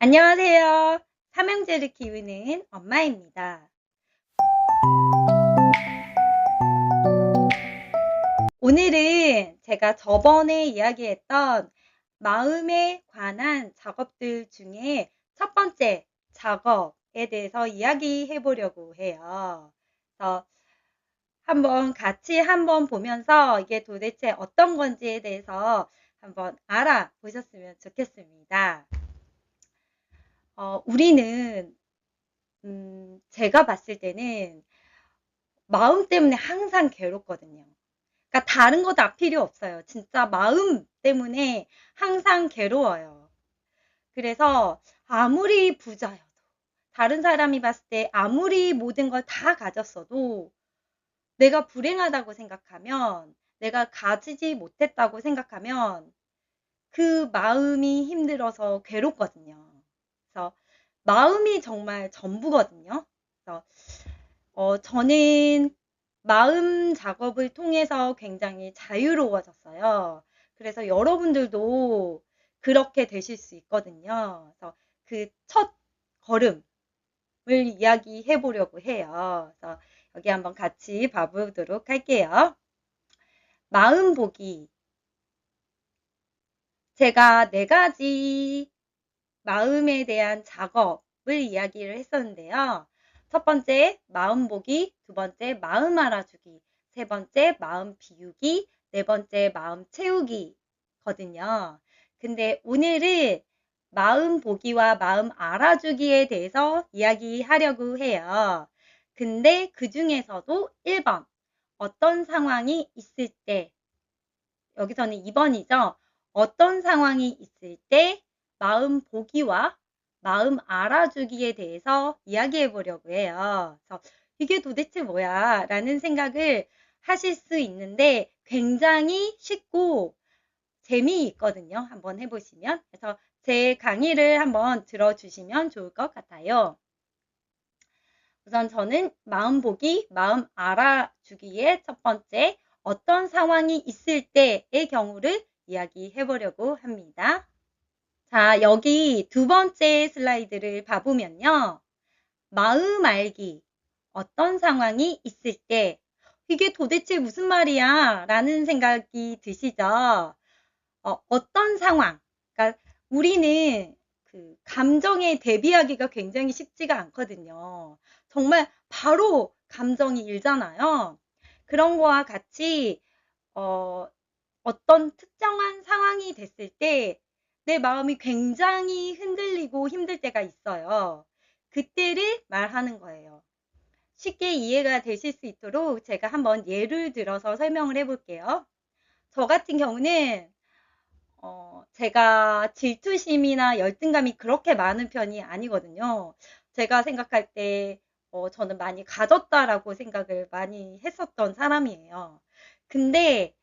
안녕하세요. 삼형제를 키우는 엄마입니다. 오늘은 제가 저번에 이야기했던 마음에 관한 작업들 중에 첫 번째 작업에 대해서 이야기해 보려고 해요. 그래서 한번 같이 한번 보면서 이게 도대체 어떤 건지에 대해서 한번 알아보셨으면 좋겠습니다. 어, 우리는, 음, 제가 봤을 때는 마음 때문에 항상 괴롭거든요. 그러니까 다른 거 다 필요 없어요. 진짜 마음 때문에 항상 괴로워요. 그래서 아무리 부자여도, 다른 사람이 봤을 때 아무리 모든 걸 다 가졌어도 내가 불행하다고 생각하면, 내가 가지지 못했다고 생각하면 그 마음이 힘들어서 괴롭거든요. 마음이 정말 전부거든요. 그래서 어, 저는 마음 작업을 통해서 굉장히 자유로워졌어요. 그래서 여러분들도 그렇게 되실 수 있거든요. 그래서 그 첫 걸음을 이야기해 보려고 해요. 그래서 여기 한번 같이 봐보도록 할게요. 마음 보기. 제가 네 가지 마음에 대한 작업을 이야기를 했었는데요. 첫 번째, 마음 보기. 두 번째, 마음 알아주기. 세 번째, 마음 비우기. 네 번째, 마음 채우기 거든요. 근데 오늘은 마음 보기와 마음 알아주기에 대해서 이야기하려고 해요. 근데 그 중에서도 1번, 어떤 상황이 있을 때, 여기서는 2번이죠. 어떤 상황이 있을 때 마음 보기와 마음 알아주기에 대해서 이야기해 보려고 해요. 그래서 이게 도대체 뭐야? 라는 생각을 하실 수 있는데 굉장히 쉽고 재미있거든요. 한번 해보시면. 그래서 제 강의를 한번 들어주시면 좋을 것 같아요. 우선 저는 마음 보기, 마음 알아주기의 첫 번째 어떤 상황이 있을 때의 경우를 이야기해 보려고 합니다. 자, 여기 두 번째 슬라이드를 봐보면요. 마음 알기. 어떤 상황이 있을 때, 이게 도대체 무슨 말이야? 라는 생각이 드시죠? 어, 어떤 상황. 그러니까 우리는 그 감정에 대비하기가 굉장히 쉽지가 않거든요. 정말 바로 감정이 일잖아요. 그런 거와 같이, 어, 어떤 특정한 상황이 됐을 때 내 마음이 굉장히 흔들리고 힘들 때가 있어요. 그때를 말하는 거예요. 쉽게 이해가 되실 수 있도록 제가 한번 예를 들어서 설명을 해볼게요. 저 같은 경우는 어, 제가 질투심이나 열등감이 그렇게 많은 편이 아니거든요. 제가 생각할 때 어, 저는 많이 가졌다라고 생각을 많이 했었던 사람이에요. 근데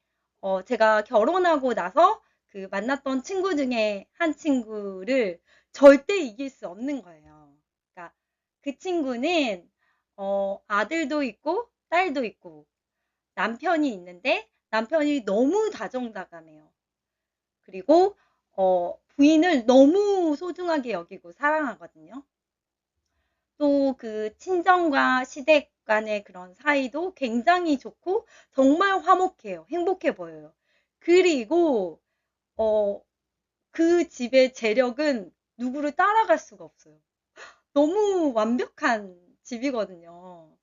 어, 제가 결혼하고 나서 그 만났던 친구 중에 한 친구를 절대 이길 수 없는 거예요. 그러니까 그 친구는 어, 아들도 있고 딸도 있고 남편이 있는데 남편이 너무 다정다감해요. 그리고 어, 부인을 너무 소중하게 여기고 사랑하거든요. 또 그 친정과 시댁 간의 그런 사이도 굉장히 좋고 정말 화목해요. 행복해 보여요. 그리고 어, 그 집의 재력은 누구를 따라갈 수가 없어요. 너무 완벽한 집이거든요.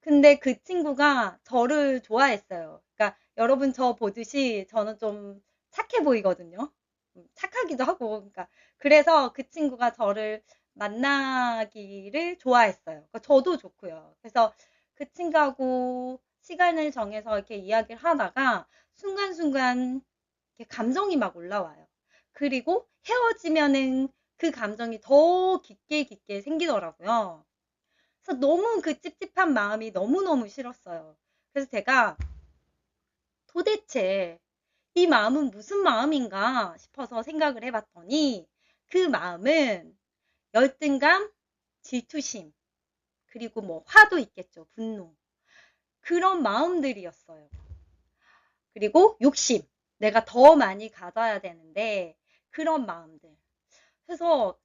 근데 그 친구가 저를 좋아했어요. 그러니까 여러분 저 보듯이 저는 좀 착해 보이거든요. 음, 착하기도 하고. 그러니까 그래서 그 친구가 저를 만나기를 좋아했어요. 그러니까 저도 좋고요. 그래서 그 친구하고 시간을 정해서 이렇게 이야기를 하다가 순간순간 감정이 막 올라와요. 그리고 헤어지면은 그 감정이 더 깊게 깊게 생기더라고요. 그래서 너무 그 찝찝한 마음이 너무너무 싫었어요. 그래서 제가 도대체 이 마음은 무슨 마음인가 싶어서 생각을 해봤더니 그 마음은 열등감, 질투심, 그리고 뭐 화도 있겠죠. 분노. 그런 마음들이었어요. 그리고 욕심. 내가 더 많이 가져야 되는데 그런 마음들. 그래서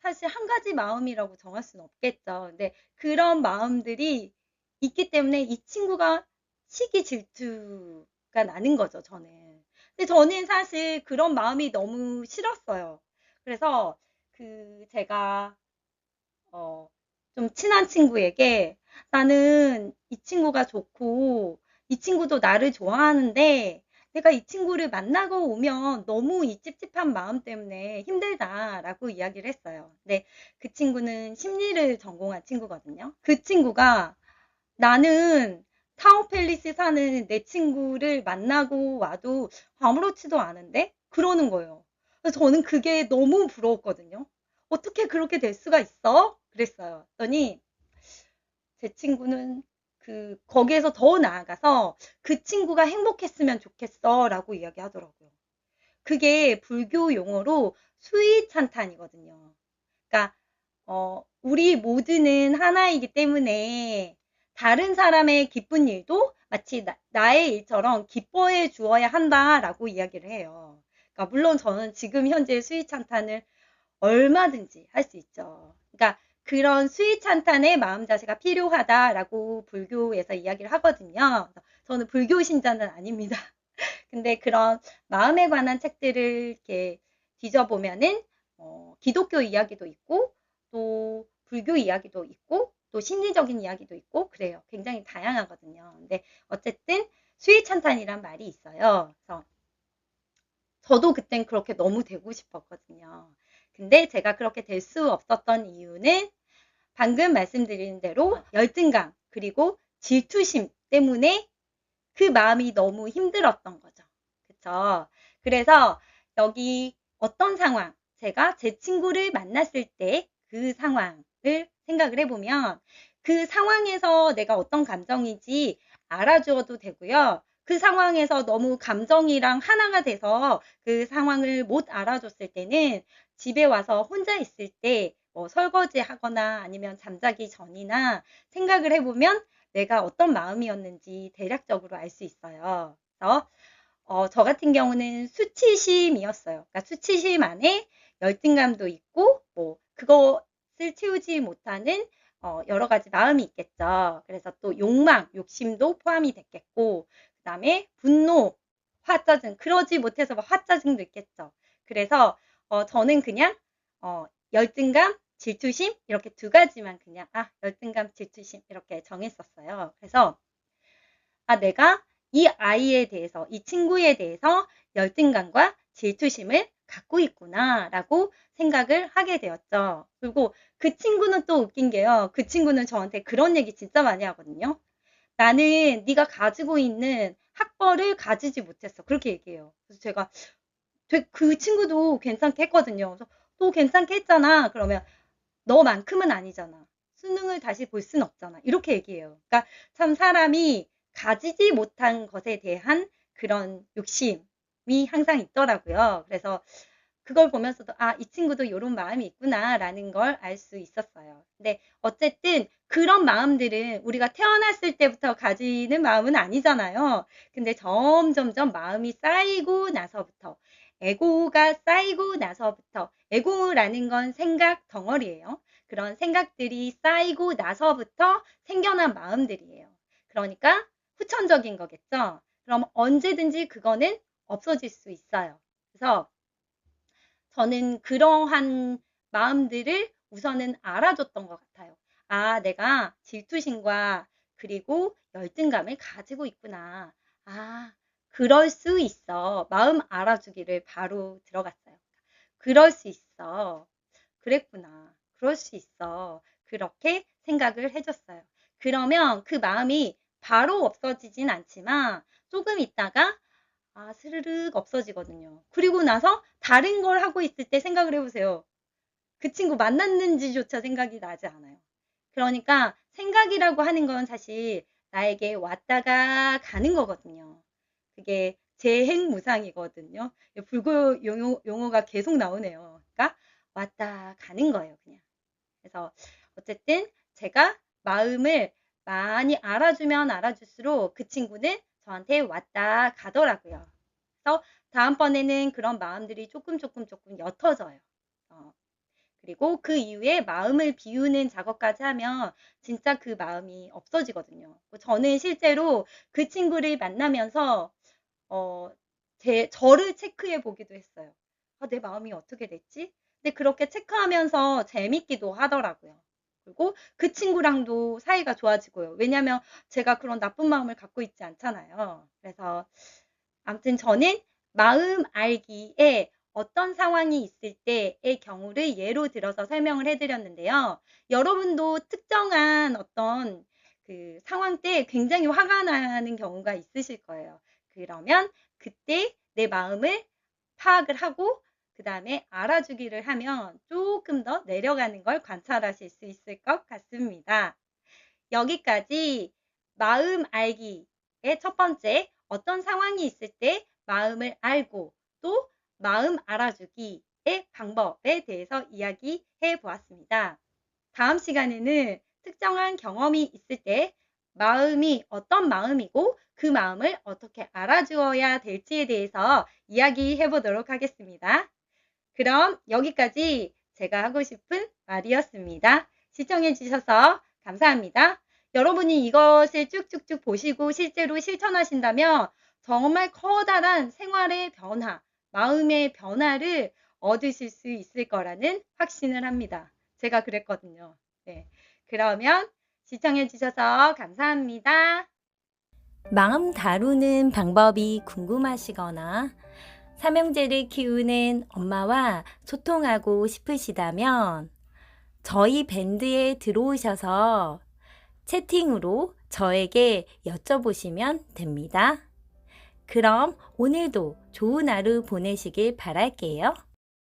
사실 한 가지 마음이라고 정할 수는 없겠죠. 근데 그런 마음들이 있기 때문에 이 친구가 시기 질투가 나는 거죠, 저는. 근데 저는 사실 그런 마음이 너무 싫었어요. 그래서 그 제가 어, 좀 친한 친구에게 나는 이 친구가 좋고 이 친구도 나를 좋아하는데 내가 이 친구를 만나고 오면 너무 이 찝찝한 마음 때문에 힘들다라고 이야기를 했어요. 근데 그 친구는 심리를 전공한 친구거든요. 그 친구가 나는 타운팰리스 사는 내 친구를 만나고 와도 아무렇지도 않은데 그러는 거예요. 그래서 저는 그게 너무 부러웠거든요. 어떻게 그렇게 될 수가 있어? 그랬어요. 그랬더니 제 친구는 그 거기에서 더 나아가서 그 친구가 행복했으면 좋겠어 라고 이야기하더라고요. 그게 불교 용어로 수의찬탄이거든요. 그러니까 어, 우리 모두는 하나이기 때문에 다른 사람의 기쁜 일도 마치 나, 의 일처럼 기뻐해 주어야 한다라고 이야기를 해요. 그러니까 물론 저는 지금 현재 수의찬탄을 얼마든지 할 수 있죠. 그러니까 그런 수의찬탄의 마음 자세가 필요하다라고 불교에서 이야기를 하거든요. 저는 불교 신자는 아닙니다. 근데 그런 마음에 관한 책들을 이렇게 뒤져보면은 어, 기독교 이야기도 있고 또 불교 이야기도 있고 또 심리적인 이야기도 있고 그래요. 굉장히 다양하거든요. 근데 어쨌든 수의찬탄이란 말이 있어요. 그래서 저도 그땐 그렇게 너무 되고 싶었거든요. 근데 제가 그렇게 될 수 없었던 이유는 방금 말씀드린 대로 열등감 그리고 질투심 때문에 그 마음이 너무 힘들었던 거죠. 그쵸? 그래서 여기 어떤 상황, 제가 제 친구를 만났을 때 그 상황을 생각을 해보면 그 상황에서 내가 어떤 감정인지 알아주어도 되고요. 그 상황에서 너무 감정이랑 하나가 돼서 그 상황을 못 알아줬을 때는 집에 와서 혼자 있을 때 뭐 설거지 하거나 아니면 잠자기 전이나 생각을 해보면 내가 어떤 마음이었는지 대략적으로 알 수 있어요. 그래서 어, 저 같은 경우는 수치심이었어요. 그러니까 수치심 안에 열등감도 있고 뭐 그것을 채우지 못하는 어, 여러 가지 마음이 있겠죠. 그래서 또 욕망, 욕심도 포함이 됐겠고 그 다음에 분노, 화짜증, 그러지 못해서 뭐 화짜증도 있겠죠. 그래서 어, 저는 그냥 어, 열등감, 질투심 이렇게 두 가지만 그냥 아 열등감, 질투심 이렇게 정했었어요. 그래서 아 내가 이 아이에 대해서 이 친구에 대해서 열등감과 질투심을 갖고 있구나 라고 생각을 하게 되었죠. 그리고 그 친구는 또 웃긴 게요. 그 친구는 저한테 그런 얘기 진짜 많이 하거든요. 나는 네가 가지고 있는 학벌을 가지지 못했어. 그렇게 얘기해요. 그래서 제가 그 친구도 괜찮게 했거든요. 그래서 또 괜찮게 했잖아. 그러면 너만큼은 아니잖아. 수능을 다시 볼 순 없잖아. 이렇게 얘기해요. 그러니까 참 사람이 가지지 못한 것에 대한 그런 욕심이 항상 있더라고요. 그래서 그걸 보면서도 아, 이 친구도 이런 마음이 있구나라는 걸 알 수 있었어요. 근데 어쨌든 그런 마음들은 우리가 태어났을 때부터 가지는 마음은 아니잖아요. 근데 점점점 마음이 쌓이고 나서부터 에고가 쌓이고 나서부터 에고라는 건 생각 덩어리예요. 그런 생각들이 쌓이고 나서부터 생겨난 마음들이에요. 그러니까 후천적인 거겠죠. 그럼 언제든지 그거는 없어질 수 있어요. 그래서 저는 그러한 마음들을 우선은 알아줬던 것 같아요. 아, 내가 질투심과 그리고 열등감을 가지고 있구나. 아, 그럴 수 있어. 마음 알아주기를 바로 들어갔어요. 그럴 수 있어. 그랬구나. 그럴 수 있어. 그렇게 생각을 해줬어요. 그러면 그 마음이 바로 없어지진 않지만 조금 있다가 아, 스르륵 없어지거든요. 그리고 나서 다른 걸 하고 있을 때 생각을 해보세요. 그 친구 만났는지조차 생각이 나지 않아요. 그러니까 생각이라고 하는 건 사실 나에게 왔다가 가는 거거든요. 그게 재행무상이거든요. 불교 용어, 용어가 계속 나오네요. 그러니까 왔다 가는 거예요, 그냥. 그래서 어쨌든 제가 마음을 많이 알아주면 알아줄수록 그 친구는 저한테 왔다 가더라고요. 그래서 다음번에는 그런 마음들이 조금 조금 조금 옅어져요. 어, 그리고 그 이후에 마음을 비우는 작업까지 하면 진짜 그 마음이 없어지거든요. 저는 실제로 그 친구를 만나면서 어, 제, 저를 체크해 보기도 했어요. 아, 내 마음이 어떻게 됐지? 근데 그렇게 체크하면서 재밌기도 하더라고요. 그리고 그 친구랑도 사이가 좋아지고요. 왜냐면 제가 그런 나쁜 마음을 갖고 있지 않잖아요. 그래서 아무튼 저는 마음 알기에 어떤 상황이 있을 때의 경우를 예로 들어서 설명을 해드렸는데요. 여러분도 특정한 어떤 그 상황 때 굉장히 화가 나는 경우가 있으실 거예요. 그러면 그때 내 마음을 파악을 하고 그 다음에 알아주기를 하면 조금 더 내려가는 걸 관찰하실 수 있을 것 같습니다. 여기까지 마음 알기의 첫 번째 어떤 상황이 있을 때 마음을 알고 또 마음 알아주기의 방법에 대해서 이야기해 보았습니다. 다음 시간에는 특정한 경험이 있을 때 마음이 어떤 마음이고 그 마음을 어떻게 알아주어야 될지에 대해서 이야기해 보도록 하겠습니다. 그럼 여기까지 제가 하고 싶은 말이었습니다. 시청해 주셔서 감사합니다. 여러분이 이것을 쭉쭉쭉 보시고 실제로 실천하신다면 정말 커다란 생활의 변화, 마음의 변화를 얻으실 수 있을 거라는 확신을 합니다. 제가 그랬거든요. 네. 그러면 시청해 주셔서 감사합니다. 마음 다루는 방법이 궁금하시거나 삼형제를 키우는 엄마와 소통하고 싶으시다면 저희 밴드에 들어오셔서 채팅으로 저에게 여쭤보시면 됩니다. 그럼 오늘도 좋은 하루 보내시길 바랄게요.